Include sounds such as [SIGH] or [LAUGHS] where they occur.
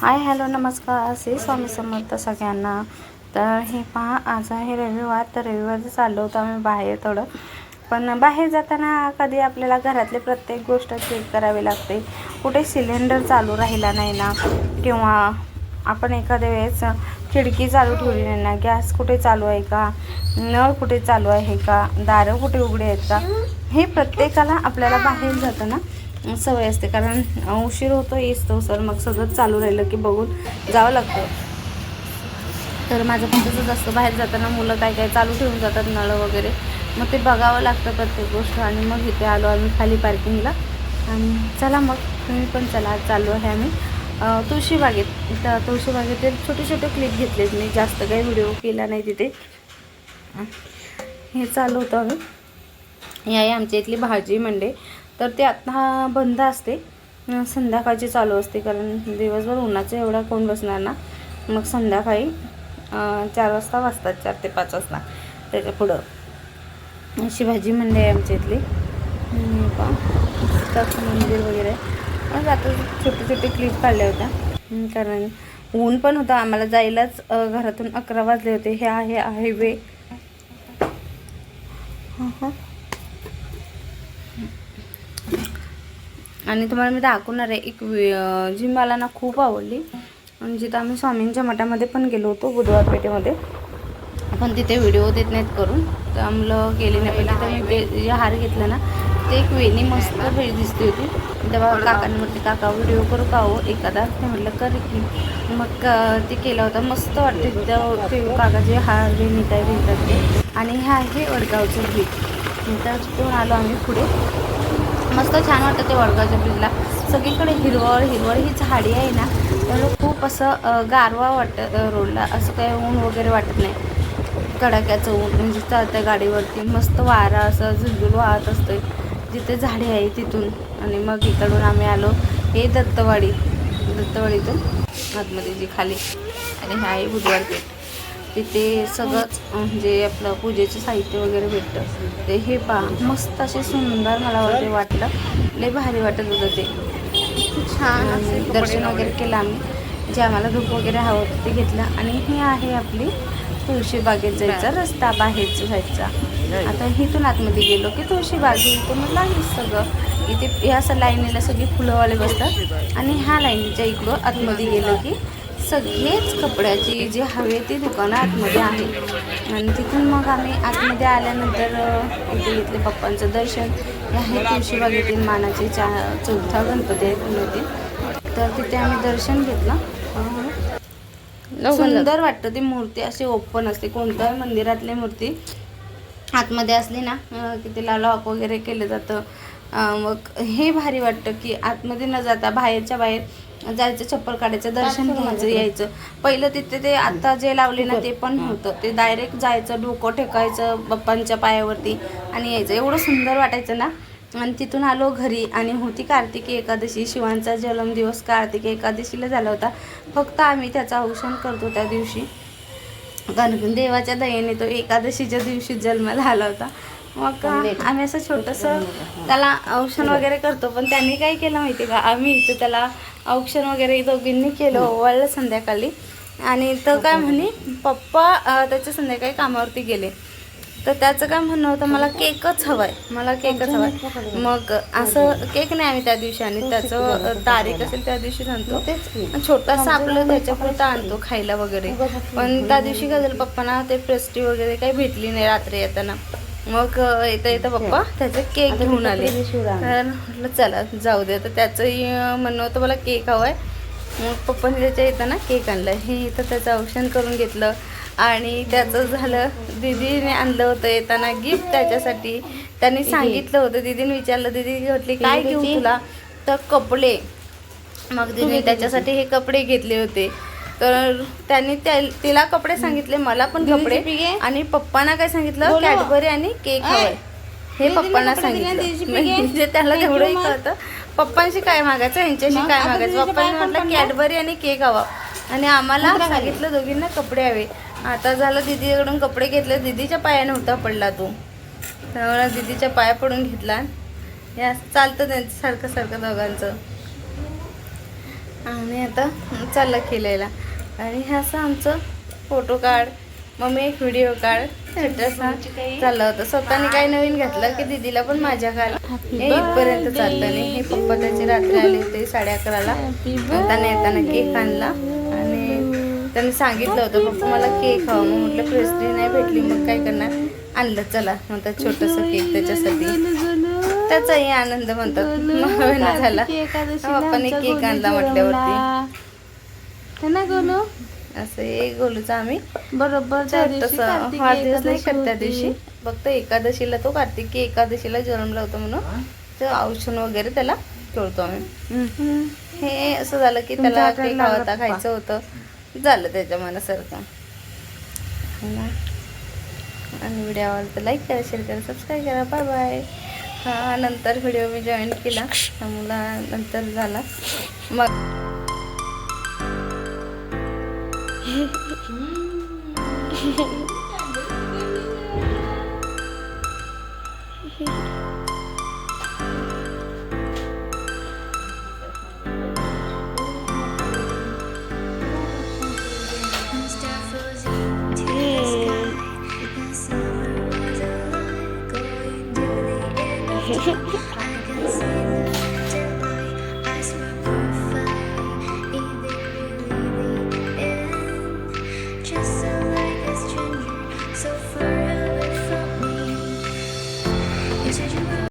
Hi hello नमस्कार. श्री स्वामी समर्थ सगळ्यांना. तर हे पहा आज आहे रविवार तर रविवार चाललो होतो आम्ही बाहेर थोडं. पण बाहेर जाताना कधी आपल्याला घरातली प्रत्येक गोष्ट चेक करावी लागते. कुठे सिलेंडर चालू राहिला नाही ना किंवा आपण एखाद्या वेळेस खिडकी चालू ठेवली नाही ना गॅस कुठे चालू आहे का नळ कुठे चालू आहे का दारं कुठे उघडे आहेत का हे प्रत्येकाला आपल्याला बाहेर जाताना सवय असते. कारण उशीर होतो येतो सर मग सगळं चालू राहिलं की बघून जावं लागतं. तर माझं पण तसंच असतं. बाहेर जाताना मुलं काय काय चालू ठेवून जातात नळं वगैरे. मग ते बघावं लागतं प्रत्येक गोष्ट. आणि मग इथे आलो आम्ही खाली पार्किंगला. आणि चला मग. तुम्ही पण चला. आज चालू आहे आम्ही. तुळशीबागेत. तर तुळशीबागेतील छोटे छोटे क्लिप घेतलेत मी. जास्त काही व्हिडिओ केला नाही तिथे. हे चालू होतं आम्ही. ही आहे आमच्या इथली भाजी मंडे तर ते आता बंद असते. संध्याकाळची चालू असते कारण दिवसभर उन्हाचं एवढा कोण बसणार ना? मग संध्याकाळी चार वाजता वाजतात चार ते पाच वाजता. त्याच्या पुढं. अशी भाजी मंडई आहे आमच्या इथली. मंदिर वगैरे. मग आता छोटे छोटे क्लिप काढल्या होत्या. कारण ऊन पण होतं. आम्हाला जायलाच घरातून अकरा वाजले होते. हे आहे हायवे हां हां आणि तुम्हाला मी दाखवणार आहे एक वे- जी मला ना खूप आवडली. आणि जिथं आम्ही स्वामींच्या मठामध्ये पण गेलो होतो बुधवार पेठेमध्ये. पण तिथे व्हिडिओ देत नाहीत करून. तर आम्हाला गेले नाही. पण तिथं मी जे हार घेतला ना ते एक वेणी मस्त वेळ दिसली होती. तेव्हा काकांनी म्हटलं काका व्हिडिओ करू का हो? एखादा. ते म्हटलं कर की. मग ते केला होता. मस्त वाटते तिथं ते काकाचे हार वेणी काय भेटतात ते. आणि हे आहे वडगावचं बीच तर तिथून आलो आम्ही पुढे. मस्त छान वाटतं ते वडगावच्या ब्रिजला. सगळीकडे हिरवळ हिरवळ ही झाडी आहे ना त्यामुळे खूप असं गारवा वाटतं रोडला. असं काही ऊन वगैरे वाटत नाही. कडाक्याचं ऊन म्हणजे चालतं गाडीवरती. मस्त वारा असं झुलझुल वाहत असतोय. जिथे झाडे आहे तिथून. आणि मग इकडून आम्ही आलो हे दत्तवाडी. दत्तवाडीतून आतमध्ये जी खाली. आणि हे आहे बुधवार पेठ तिथे सगळंच म्हणजे आपलं पूजेचं साहित्य वगैरे भेटतं. ते हे पहा मस्त असे सुंदर मला वगैरे वाटलं. लय भारी वाटत होतं ते. छान असे दर्शन वगैरे केलं आम्ही. जे आम्हाला धूप वगैरे हवं होतं ते घेतलं. आणि ही आहे आपली तुळशी बागेत जायचा रस्ता बाहेरचा जायचा. आता इथून आतमध्ये गेलो की तुळशी बागे इथून मग लागलीच सगळं. इथे हे असं लाईनीला सगळी फुलंवाले बसतात. आणि ह्या लाईनीच्या इकडं आतमध्ये गेलं की सगळेच कपड्याची जी हवे ती दुकानं आतमध्ये आहेत. आणि तिथून मग आम्ही आतमध्ये आल्यानंतर इथे घेतले पप्पांचं दर्शन हे आहे तुळशीबागेतील मानाचे चा चौथा गणपती आहे पुण्यातील. तर तिथे आम्ही दर्शन घेतलं. सुंदर वाटतं ती मूर्ती अशी ओपन असते. कोणत्याही मंदिरातली मूर्ती आतमध्ये असली ना की तिला लॉक वगैरे केलं जातं. मग हे भारी वाटतं की आतमध्ये न जाता बाहेरच्या बाहेर जायचं चप्पल काढायचं दर्शन घ्यायचं यायचं. पहिलं तिथे ते आता जे लावले ना ते पण नव्हतं. ते डायरेक्ट जायचं डोकं ठेकायचं बाप्पांच्या पायावरती आणि यायचं. एवढं सुंदर वाटायचं ना. आणि तिथून आलो घरी आणि होती कार्तिकी एकादशी. शिवांचा जन्मदिवस कार्तिकी एकादशीला झाला होता. फक्त आम्ही त्याचं औषण करतो त्या दिवशी. कारण देवाच्या दयेने तो एकादशीच्या दिवशी जन्माला आला होता. मग आम्ही असं छोटंसं त्याला औक्षण वगैरे करतो. पण त्यांनी काय केलं माहिती का? आम्ही इथं त्याला औक्षण वगैरे दोघींनी केलं ओवाळलं संध्याकाळी. आणि तर काय म्हणे पप्पा त्याच्या संध्याकाळी कामावरती गेले. तर त्याचं काय म्हणणं होतं मला केकच हवाय. मला केकच हवाय. मग असं केक नाही आम्ही त्या दिवशी आणि त्याचं तारीख असेल त्या दिवशी आणतो. छोटासा आपलं त्याच्यापुरता आणतो खायला वगैरे. पण त्या दिवशी काय झालं पप्पांना ते पेस्ट्री वगैरे काही भेटली नाही रात्री येताना. मग येता येता पप्पा त्याचे केक घेऊन आले. तर म्हटलं चला जाऊ दे. तर त्याचंही म्हणणं होतं मला केक हवाय. मग पप्पाने त्याच्या येताना केक आणलं. हे इथं त्याचं औषण करून घेतलं. आणि त्याचं झालं दिदीने आणलं होतं येताना गिफ्ट त्याच्यासाठी. त्यांनी सांगितलं होतं. दिदीने विचारलं दिदी म्हटली काय घेऊ तुला? तर कपडे. मग तिने त्याच्यासाठी हे कपडे घेतले होते. तर त्यांनी त्या तिला कपडे सांगितले मला पण कपडे. आणि पप्पांना काय सांगितलं? कॅडबरी आणि केक हवंय. हे पप्पांना सांगितलं. म्हणजे त्याला तेवढंही कळतं पप्पांशी काय मागायचं? यांच्याशी काय मागायचं? पप्पांनी म्हटलं कॅडबरी आणि केक हवा. आणि आम्हाला सांगितलं दोघींना कपडे हवे. आता झालं दीदीकडून कपडे घेतले. दीदीच्या पाया नव्हता पडला तो. त्यामुळे दीदीच्या पाया पडून घेतला. असं चालतं त्यांचं सारखं सारखं दोघांचं. आणि आता चाललं केलेला आणि हे असं आमचं फोटो काढ. मम्मी एक व्हिडिओ काढ. चाललं होतं स्वतःने काही नवीन घेतलं की दीदीला पण माझ्या काल हे इथपर्यंत चाललं नाही. हे पप्पा त्याची रात्री आले होते साडे अकराला. येताना येताना केक आणला. आणि त्यांनी सांगितलं होतं पप्पा मला केक हवा. मग म्हटलं पेस्ट्री नाही भेटली मग काय करणार? आणलं चला. म्हणतात छोटंसं केक त्याच्यासाठी. त्याचाही आनंद म्हणतात. [LAUGHS] झाला. पप्पाने केक आणला म्हटल्यावरती. है ना गोलू असं एक गोलूचा आम्ही बरोबर तसं वाढदिवस नाही करत त्या. दिवशी? फक्त एकादशीला तो कार्तिकी एकादशीला जन्मला होता म्हणून ते औषण वगैरे त्याला ठेवतो आम्ही. हम्म. हे असं झालं की त्याला केक होता पप्पा. खायचं होतं. झालं त्याच्या मनासारखं. हो ना? आणि व्हिडिओ आवडला तर लाईक करा शेअर करा सबस्क्राईब करा. बाय बाय हा नंतर व्हिडिओ मी जॉईन केला. मुला नंतर झाला. मग Mm-hmm.